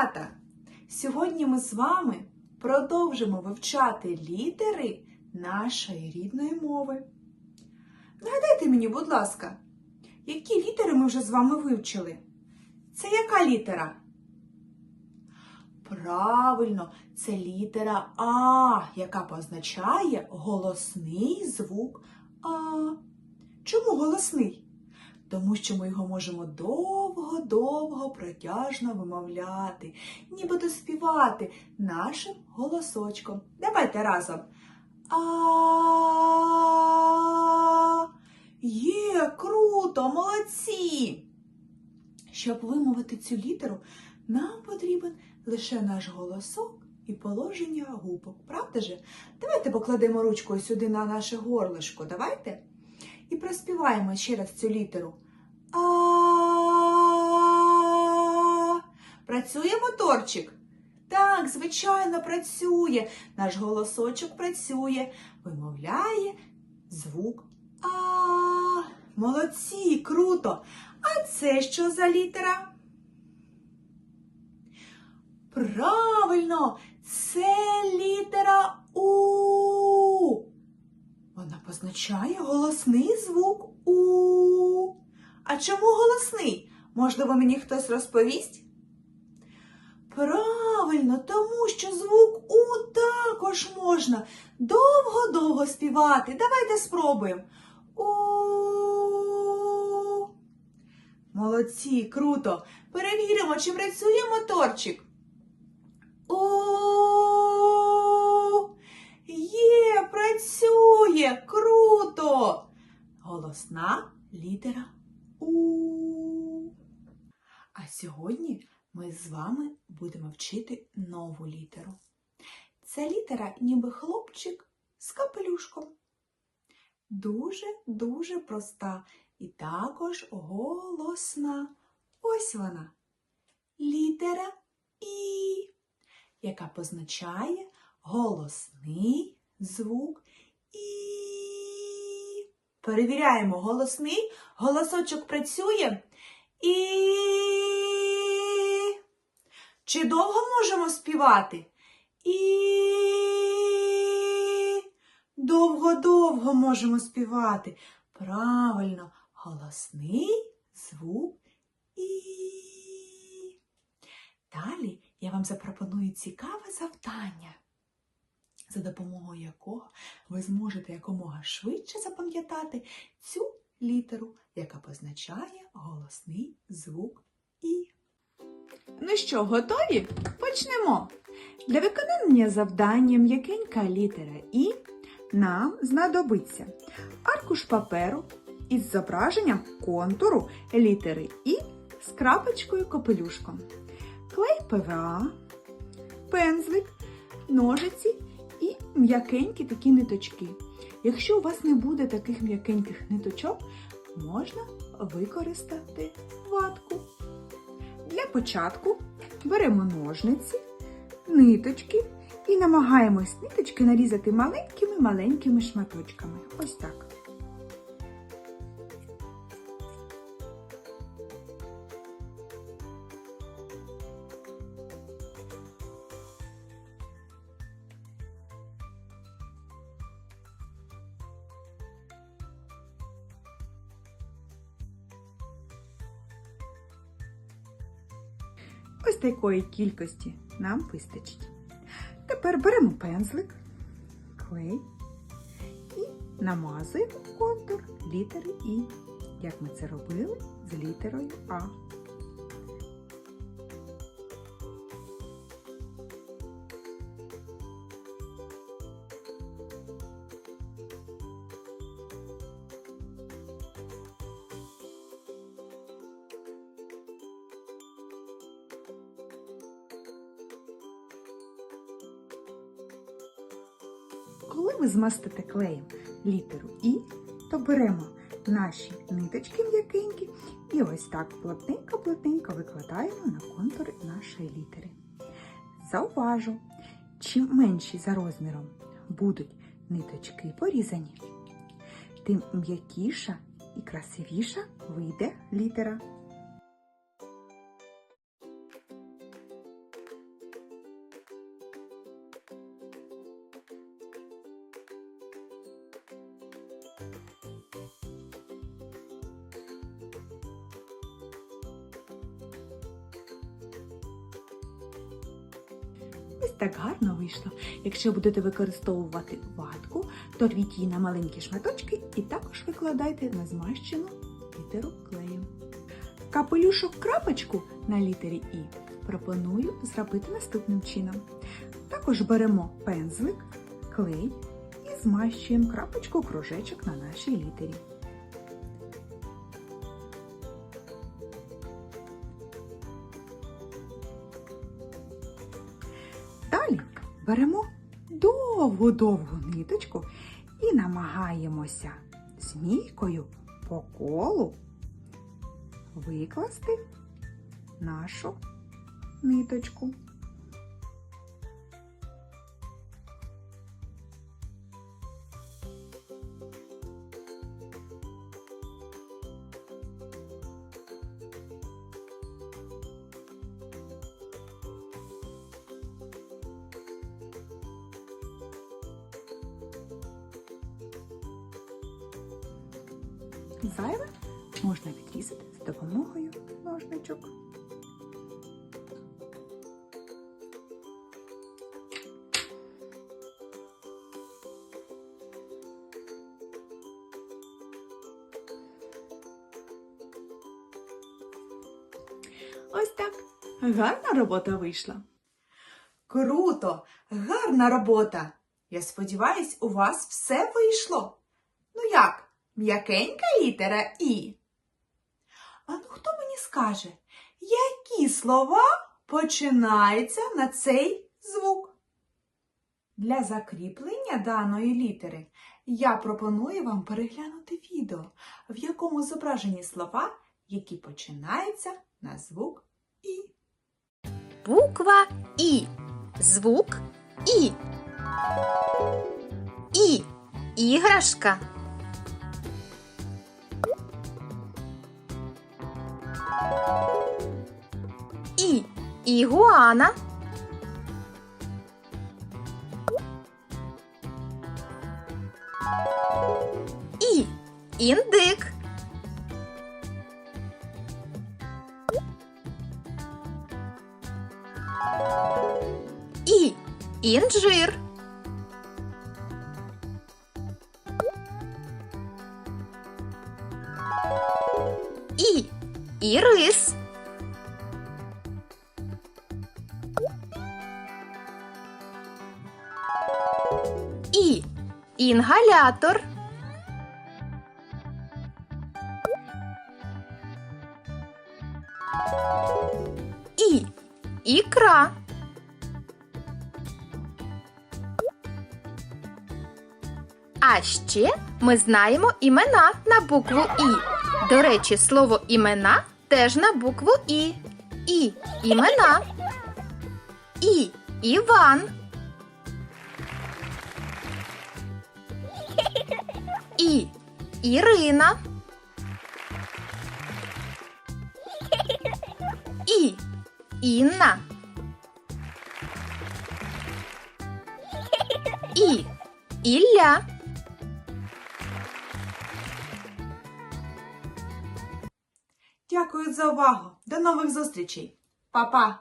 малята! Сьогодні ми з вами продовжимо вивчати літери нашої рідної мови. Нагадайте мені, будь ласка, які літери ми вже з вами вивчили? Це яка літера? Правильно, це літера А, яка позначає голосний звук А. Чому голосний? Тому що ми його можемо довго-довго протяжно вимовляти, нібито співати нашим голосочком. Давайте разом. А. Є, круто, молодці! Щоб вимовити цю літеру, нам потрібен лише наш голосок і положення губок. Правда же? Давайте покладемо ручкою сюди на наше горлишко. Давайте. І проспіваємо ще раз цю літеру. А. Працює моторчик? Так, звичайно, працює. Наш голосочок працює, вимовляє звук А. Молодці, круто! А це що за літера? Правильно, це літера У. Вона позначає голосний звук У. А чому голосний? Можливо, мені хтось розповість? Правильно, тому що звук У також можна довго-довго співати. Давайте спробуємо. У. Молодці, круто. Перевіримо, чи працює моторчик. У. Є, працює, круто. Голосна літера У. А сьогодні ми з вами будемо вчити нову літеру. Ця літера ніби хлопчик з капелюшком. Дуже-дуже проста і також голосна. Ось вона. Літера І, яка позначає голосний звук І. Перевіряємо голосний. Голосочок працює. І. Чи довго можемо співати? І. Довго-довго можемо співати. Правильно, голосний звук І. Далі я вам запропоную цікаве завдання, за допомогою якого ви зможете якомога швидше запам'ятати цю літеру, яка позначає голосний звук І. Ну що, готові? Почнемо. Для виконання завдання м'якенька літера І нам знадобиться аркуш паперу із зображенням контуру літери І з крапочкою капелюшком, клей ПВА, пензлик, ножиці і м'якенькі такі ниточки. Якщо у вас не буде таких м'якеньких ниточок, можна використати ватку. Для початку беремо ножниці, ниточки і намагаємось ниточки нарізати маленькими-маленькими шматочками. Ось так. Ось такої кількості нам вистачить. Тепер беремо пензлик, клей і намазуємо контур літери І, як ми це робили з літерою А. Коли ви змастите клеєм літеру І, то беремо наші ниточки м'якенькі і ось так плотненько-плотненько викладаємо на контур нашої літери. Зауважу, чим менші за розміром будуть ниточки порізані, тим м'якіша і красивіша вийде літера. Ось так гарно вийшло. Якщо будете використовувати ватку, то рвіть її на маленькі шматочки і також викладайте на змащену літеру клеєм. Капелюшок крапочку на літері І пропоную зробити наступним чином. Також беремо пензлик, клей і змащуємо крапочку кружечок на нашій літері. Беремо довгу-довгу ниточку і намагаємося змійкою по колу викласти нашу ниточку. Зайве можна відрізати з допомогою ножничок. Ось так. Гарна робота вийшла. Круто! Гарна робота! Я сподіваюсь, у вас все вийшло. Ну як, м'якенька літера І? А ну хто мені скаже, які слова починаються на цей звук? Для закріплення даної літери я пропоную вам переглянути відео, в якому зображені слова, які починаються на звук І. Буква І. Звук І. І. Іграшка. Ігуана. І. Індик. І. Інжир. І. Ірис. Інгалятор. І. Ікра. А ще ми знаємо імена на букву І. До речі, слово імена теж на букву І. І імена. І Іван. І Ірина. І Інна. І Ілля. Дякую за увагу. До нових зустрічей. Па-па!